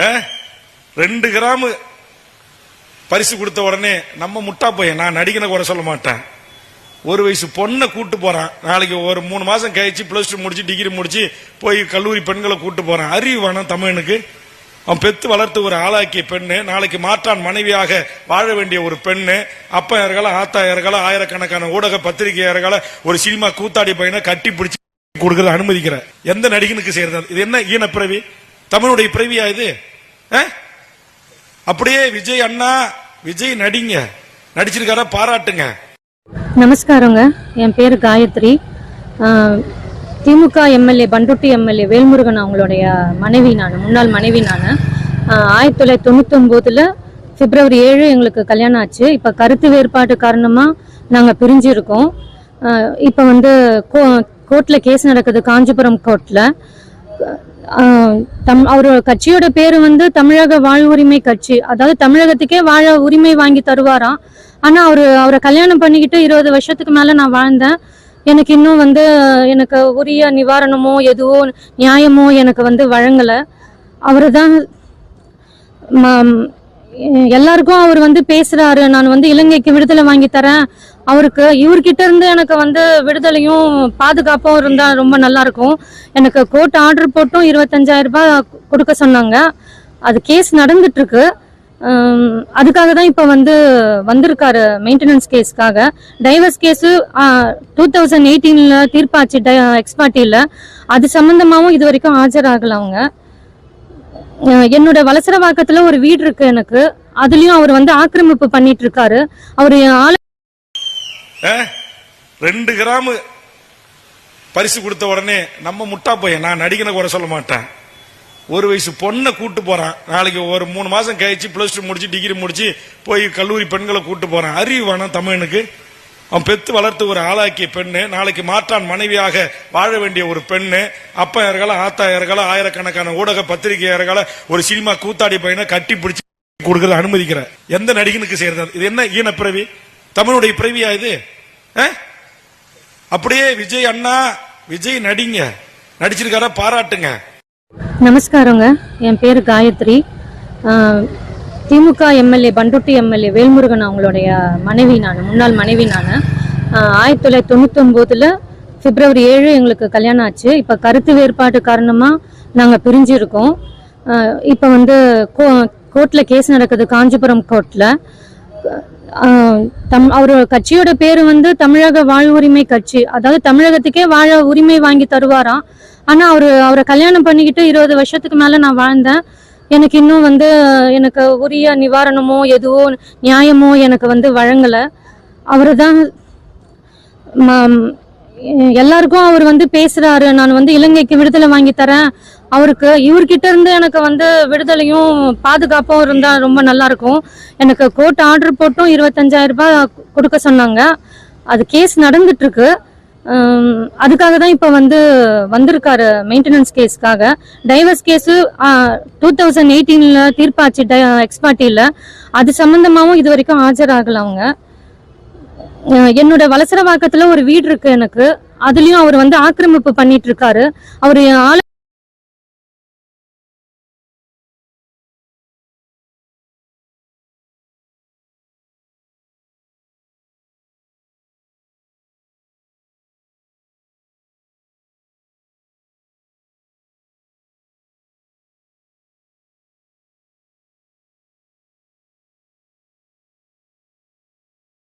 ஆ? ரெண்டு கிராம் பரிசு கொடுத்த உடனே நம்ம முட்டா பையன் நான் நடிகனை குறை சொல்ல மாட்டேன். ஒரு வயசு பொண்ணை கூட்டு போறான். நாளைக்கு ஒரு மூணு மாசம் கழிச்சு பிளஸ் டூ முடிச்சு டிகிரி முடிச்சு போய் கல்லூரி பெண்களை கூட்டு போறான். அறிவு வேணும் தமிழனுக்கு. அவன் பெத்து வளர்த்து ஒரு ஆளாக்கிய பெண்ணு நாளைக்கு மாற்றான் மனைவியாக வாழ வேண்டிய ஒரு பெண்ணு அப்பா இறகல ஆத்தா ஆயிரக்கணக்கான ஊடக பத்திரிகை ஒரு சினிமா கூத்தாடி பையனை கட்டி பிடிச்சி கொடுக்கறது அனுமதிக்கிற எந்த நடிகனுக்கு செய்யறது? இது என்ன ஈன பிறவி? தமிழுடைய பிறவியா இது? அப்படியே விஜய் அண்ணா விஜய் நடிங்க. நடிச்சிருக்கார பாராட்டுங்க. நமஸ்காரங்க. என் பேர் காயத்ரி. திமுக எம்எல்ஏ பண்டுட்டி எம்எல்ஏ வேல்முருகன் அவங்களுடைய மனைவி நான் முன்னாள் மனைவி நான். ஆயிரத்தி தொள்ளாயிரத்தி தொண்ணூத்தொம்போதுல பிப்ரவரி ஏழு எங்களுக்கு கல்யாணம் ஆச்சு. இப்போ கருத்து வேறுபாடு காரணமாக நாங்கள் பிரிஞ்சிருக்கோம். இப்போ வந்து கோ கோர்ட்டில் கேஸ் நடக்குது காஞ்சிபுரம் கோர்ட்டில் தம் அவர் கட்சியோட பேர் வந்து தமிழக வாழ்வுரிமை கட்சி. அதாவது தமிழகத்துக்கே வாழ உரிமை வாங்கி தருவாராம் ஆனால் அவர் அவரை கல்யாணம் பண்ணிக்கிட்டு இருபது வருஷத்துக்கு மேலே நான் வாழ்ந்தேன். எனக்கு இன்னும் வந்து எனக்கு உரிய நிவாரணமோ எதுவோ நியாயமோ எனக்கு வந்து வழங்கலை. அவர் தான் எல்லாருக்கும் அவர் வந்து பேசுறாரு. நான் வந்து இலங்கைக்கு விடுதலை வாங்கி தரேன். அவருக்கு இவர்கிட்ட இருந்து எனக்கு வந்து விடுதலையும் பாதுகாப்பும் இருந்தா ரொம்ப நல்லா இருக்கும். எனக்கு கோர்ட் ஆர்டர் போட்டும் இருபத்தஞ்சாயிரம் ரூபாய் கொடுக்க சொன்னாங்க. அது கேஸ் நடந்துட்டு இருக்கு அதுக்காக தான் இப்போ வந்து வந்திருக்காரு மெயின்டெனன்ஸ் கேஸ்க்காக டைவர்ஸ் கேஸு டூ தௌசண்ட் எயிட்டீனில் தீர்ப்பாச்சு எக்ஸ்பார்ட்டியில் அது சம்மந்தமாகவும் இது வரைக்கும் ஆஜராகல அவங்க. என்னோட வலசரவாக்கத்துல ஒரு வீடு இருக்கு எனக்கு. அதுலயும் அவர் வந்து ஆக்கிரமிப்பு பண்ணிட்டு இருக்காரு அவர் ஆளு ஆ? ரெண்டு கிராம் பரிசு கொடுத்த உடனே நம்ம முட்டா பையன் நான் நடிகனை குறை சொல்ல மாட்டேன். ஒரு வயசு பொண்ணை கூட்டு போறான். நாளைக்கு ஒரு மூணு மாசம் கழிச்சு பிளஸ் டூ முடிச்சு டிகிரி முடிச்சு போய் கல்லூரி பெண்களை கூட்டு போறான். அறிவு வேணாம் தமிழனுக்கு. அவன் பெத்து வளர்த்து ஒரு ஆளாக்கிய பெண்ணு நாளைக்கு மாற்றான் மனைவியாக வாழ வேண்டிய ஒரு பெண்ணு அப்பா இறகல ஆயிரக்கணக்கான ஊடக பத்திரிகை ஒரு சினிமா கூத்தாடி பையனை கட்டி பிடிச்சி கொடுக்கறது அனுமதிக்கிற. எந்த நடிகனுக்கு சேர்ந்தது இது என்ன ஈன பிறவி? தமிழுடைய பிறவியா இது? ஆ? அப்படியே விஜய் அண்ணா விஜய் நடிங்க. நடிச்சிருக்காரா பாராட்டுங்க. நமஸ்காரங்க. என் பேர் காயத்ரி. திமுக எம்எல்ஏ பண்டுட்டி எம்எல்ஏ வேல்முருகன் அவங்களுடைய மனைவி நான் முன்னாள் மனைவி நான் ஆயிரத்தி தொள்ளாயிரத்தி தொண்ணூத்தொம்போதுல பிப்ரவரி ஏழு எங்களுக்கு கல்யாணம் ஆச்சு. இப்போ கருத்து வேறுபாடு காரணமாக நாங்கள் பிரிஞ்சிருக்கோம். இப்போ வந்து கோ கோர்ட்டில் கேஸ் நடக்குது காஞ்சிபுரம் கோர்ட்டில் தம் அவர் கட்சியோட பேர் வந்து தமிழக வாழ்வுரிமை கட்சி. அதாவது தமிழகத்துக்கே வாழ உரிமை வாங்கி தருவாராம் ஆனால் அவர் அவரை கல்யாணம் பண்ணிக்கிட்டு இருபது வருஷத்துக்கு மேலே நான் வாழ்ந்தேன். எனக்கு இன்னும் வந்து எனக்கு உரிய நிவாரணமோ எதுவோ நியாயமோ எனக்கு வந்து வழங்கலை. அவர் தான் எல்லாருக்கும் அவர் வந்து பேசுறாரு. நான் வந்து இலங்கைக்கு விடுதலை வாங்கி தரேன். அவருக்கு இவர்கிட்ட இருந்து எனக்கு வந்து விடுதலையும் பாதுகாப்பும் இருந்தா ரொம்ப நல்லா இருக்கும் எனக்கு கோர்ட் ஆர்டர் போட்டும் இருபத்தஞ்சாயிரம் ரூபாய் கொடுக்க சொன்னாங்க. அது கேஸ் நடந்துட்டு இருக்கு அதுக்காக தான் இப்போ வந்து வந்திருக்காரு மெயின்டெனன்ஸ் கேஸ்க்காக டைவர்ஸ் கேஸு டூ தௌசண்ட் எயிட்டீனில் தீர்ப்பாச்சு எக்ஸ்பார்ட்டியில் அது சம்மந்தமாகவும் இது வரைக்கும் ஆஜராகல அவங்க. என்னோட வலசரவாக்கத்துல ஒரு வீடு இருக்கு எனக்கு. அதுலேயும் அவர் வந்து ஆக்கிரமிப்பு பண்ணிட்டு இருக்காரு. அவர் ஆளு